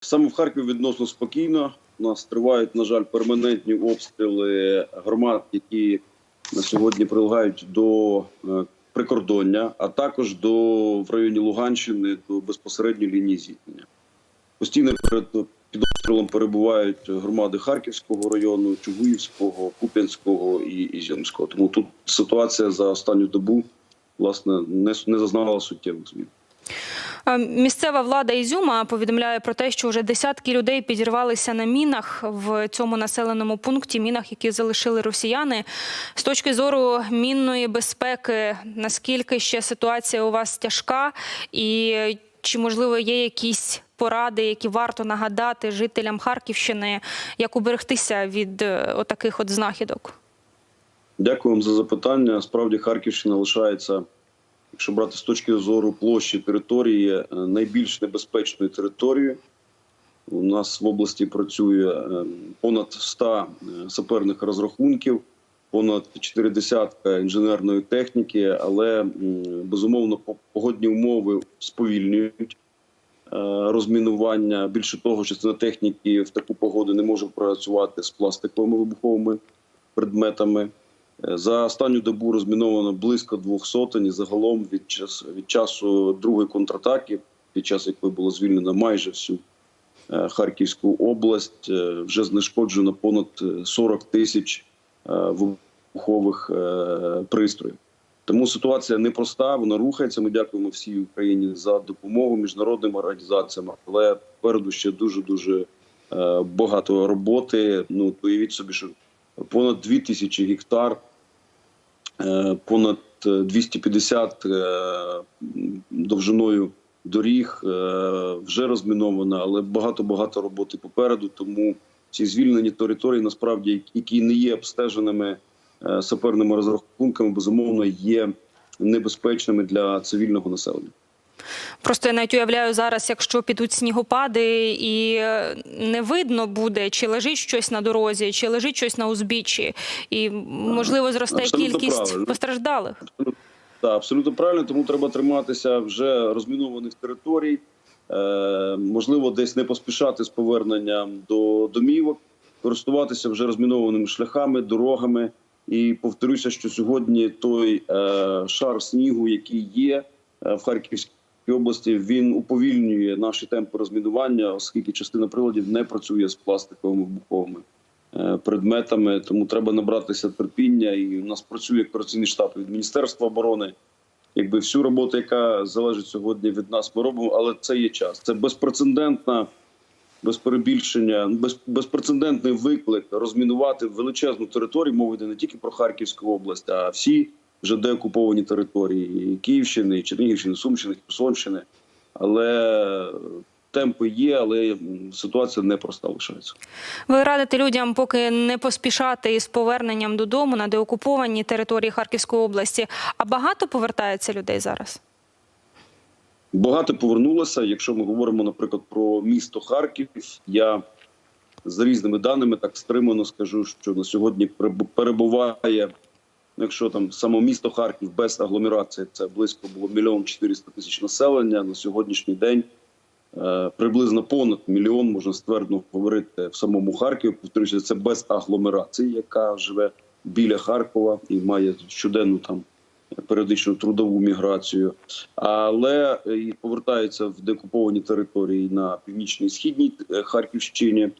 Саме в Харкові відносно спокійно. У нас тривають, на жаль, перманентні обстріли громад, які на сьогодні прилягають до е, прикордоння, а також до в районі Луганщини до безпосередньої лінії зіткнення. Постійно перед під обстрілом перебувають громади Харківського району, Чугуївського, Куп'янського і Ізюмського. Тому тут ситуація за останню добу власне не, не зазнала суттєвих змін. Е, Місцева влада Ізюма повідомляє про те, що вже десятки людей підірвалися на мінах в цьому населеному пункті, мінах, які залишили росіяни. З точки зору мінної безпеки, наскільки ще ситуація у вас тяжка, і чи можливо є якісь поради, які варто нагадати жителям Харківщини, як уберегтися від е, отаких от знахідок? Дякую вам за запитання. Справді Харківщина лишається, якщо брати з точки зору площі території, е, найбільш небезпечною територією. У нас в області працює е, понад 100 е, саперних розрахунків, понад 4 десятка інженерної техніки, але безумовно погодні умови сповільнюють розмінування. Більше того, частина техніки в таку погоду не може працювати з пластиковими вибуховими предметами. За останню добу розміновано близько двох сотень. Загалом від час від часу другої контратаки, під час якої було звільнено майже всю е, Харківську область, е, вже знешкоджено понад е, 40 тисяч е, вибухових е, пристроїв. Тому ситуація непроста, вона рухається. Ми дякуємо всій Україні за допомогу міжнародним організаціям, але попереду ще дуже дуже багато роботи. Ну уявіть собі, що понад 2 тисячі гектар, понад е, 250 е, довжиною доріг е, вже розміновано, але багато багато роботи попереду. Тому ці звільнені території, насправді, які не є обстеженими е, саперними розрахунками, безумовно є небезпечними для цивільного населення. Просто я навіть уявляю зараз, якщо підуть снігопади і е, не видно буде, чи лежить щось на дорозі, чи лежить щось на узбіччі, і можливо зросте Абсолютно кількість правильно. постраждалих. Так, абсолютно правильно, тому треба триматися вже розмінованих територій. Е, можливо, десь не поспішати з поверненням до домівок, користуватися вже розмінованими шляхами, дорогами. І повторюся, що сьогодні той е, шар снігу, який є е, в Харківській області, він уповільнює наші темпи розмінування, оскільки частина приладів не працює з пластиковими вибуховими е, предметами. Тому треба набратися терпіння. І у нас працює операційний штаб від Міністерства оборони. Якби всю роботу, яка залежить сьогодні від нас, ми робимо, але це є час. Це безпрецедентна, без перебільшення, без, безпрецедентний виклик розмінувати величезну територію. Мова йде не тільки про Харківську область, а всі вже деокуповані території і Київщини, і Чернігівщини, Сумщини, Херсонщини. Але темпи є, але ситуація непроста лишається. Ви радите людям поки не поспішати із поверненням додому на деокуповані території Харківської області. А багато повертається людей зараз? Багато повернулося. Якщо ми говоримо, наприклад, про місто Харків, я з різними даними так стримано скажу, що на сьогодні переб- перебуває, якщо там само місто Харків без агломерації, це близько було мільйон 400 тисяч населення. На сьогоднішній день е, приблизно понад мільйон можна ствердно говорити в самому Харкові. Повторюся, це без агломерації, яка живе біля Харкова і має щоденну там періодичну трудову міграцію, але е, і повертаються в декуповані території на північній і східній е, Харківщині.